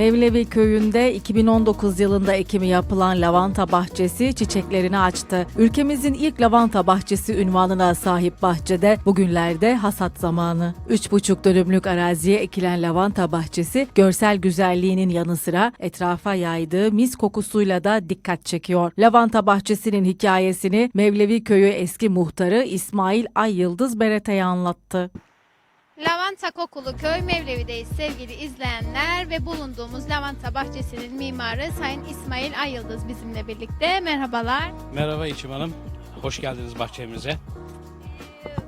Mevlevi köyünde 2019 yılında ekimi yapılan lavanta bahçesi çiçeklerini açtı. Ülkemizin ilk lavanta bahçesi ünvanına sahip bahçede bugünlerde hasat zamanı. 3,5 dönümlük araziye ekilen lavanta bahçesi görsel güzelliğinin yanı sıra etrafa yaydığı mis kokusuyla da dikkat çekiyor. Lavanta bahçesinin hikayesini Mevlevi köyü eski muhtarı İsmail Ay Yıldız Berete'ye anlattı. Lavanta kokulu köy Mevlevi'deyiz sevgili izleyenler ve bulunduğumuz lavanta bahçesinin mimarı Sayın İsmail Ayıldız bizimle birlikte. Merhabalar. Merhaba İçim Hanım. Hoş geldiniz bahçemize.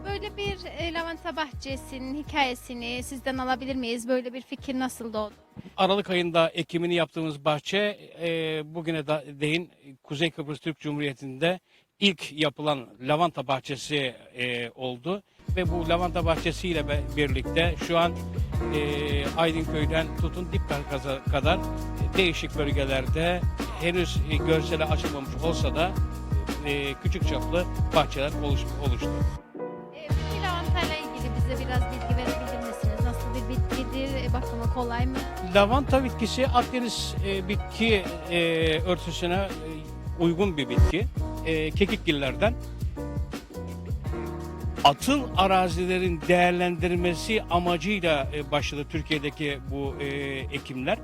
Böyle bir e, lavanta bahçesinin hikayesini sizden alabilir miyiz? Böyle bir fikir nasıl doğdu? Aralık ayında ekimini yaptığımız bahçe e, bugüne da değin Kuzey Kıbrıs Türk Cumhuriyeti'nde ilk yapılan lavanta bahçesi e, oldu. Ve bu lavanta bahçesiyle birlikte şu an e, Aydınköy'den tutun Dipkakaz'a kadar değişik bölgelerde henüz e, görsele açılmamış olsa da e, küçük çaplı bahçeler oluş, oluştu. E, Peki lavanta ile ilgili bize biraz bilgi verebilir misiniz? Nasıl bir bitkidir? E, Bakımı kolay mı? Lavanta bitkisi Akdeniz e, bitki e, örtüsüne e, uygun bir bitki. E, kekikgillerden. Atıl arazilerin değerlendirilmesi amacıyla e, başladı Türkiye'deki bu e, ekimler.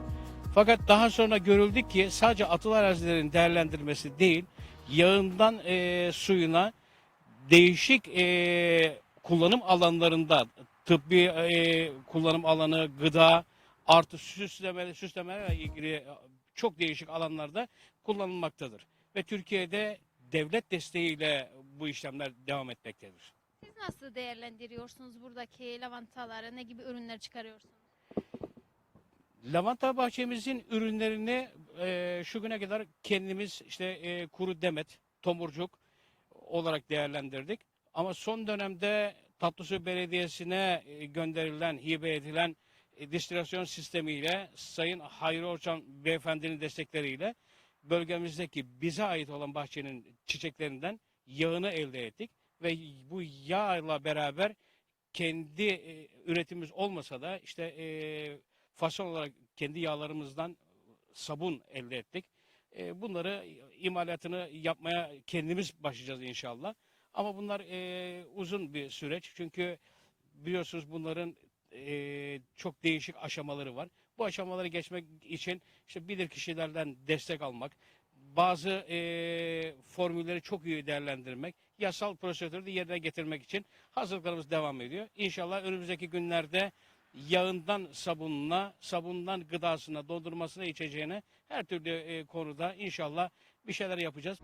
Fakat daha sonra görüldü ki sadece atıl arazilerin değerlendirilmesi değil, yağından e, suyuna değişik e, kullanım alanlarında tıbbi e, kullanım alanı, gıda, artı süsleme, süslemelerle ilgili çok değişik alanlarda kullanılmaktadır. Ve Türkiye'de devlet desteğiyle bu işlemler devam etmektedir. Siz nasıl değerlendiriyorsunuz buradaki lavantaları? Ne gibi ürünler çıkarıyorsunuz? Lavanta bahçemizin ürünlerini e, şu güne kadar kendimiz işte e, kuru demet, tomurcuk olarak değerlendirdik. Ama son dönemde Tatlısu Belediyesi'ne e, gönderilen, hibe edilen e, distribüsyon sistemiyle Sayın Hayri Orçan Beyefendinin destekleriyle bölgemizdeki bize ait olan bahçenin çiçeklerinden yağını elde ettik. Ve bu yağla beraber kendi e, üretimimiz olmasa da işte e, fason olarak kendi yağlarımızdan sabun elde ettik. E, bunları imalatını yapmaya kendimiz başlayacağız inşallah. Ama bunlar e, uzun bir süreç çünkü biliyorsunuz bunların e, çok değişik aşamaları var. Bu aşamaları geçmek için işte bilir kişilerden destek almak, bazı e, formülleri çok iyi değerlendirmek, yasal prosedürü de yerine getirmek için hazırlıklarımız devam ediyor. İnşallah önümüzdeki günlerde yağından sabununa, sabundan gıdasına, dondurmasına, içeceğine her türlü e, konuda inşallah bir şeyler yapacağız.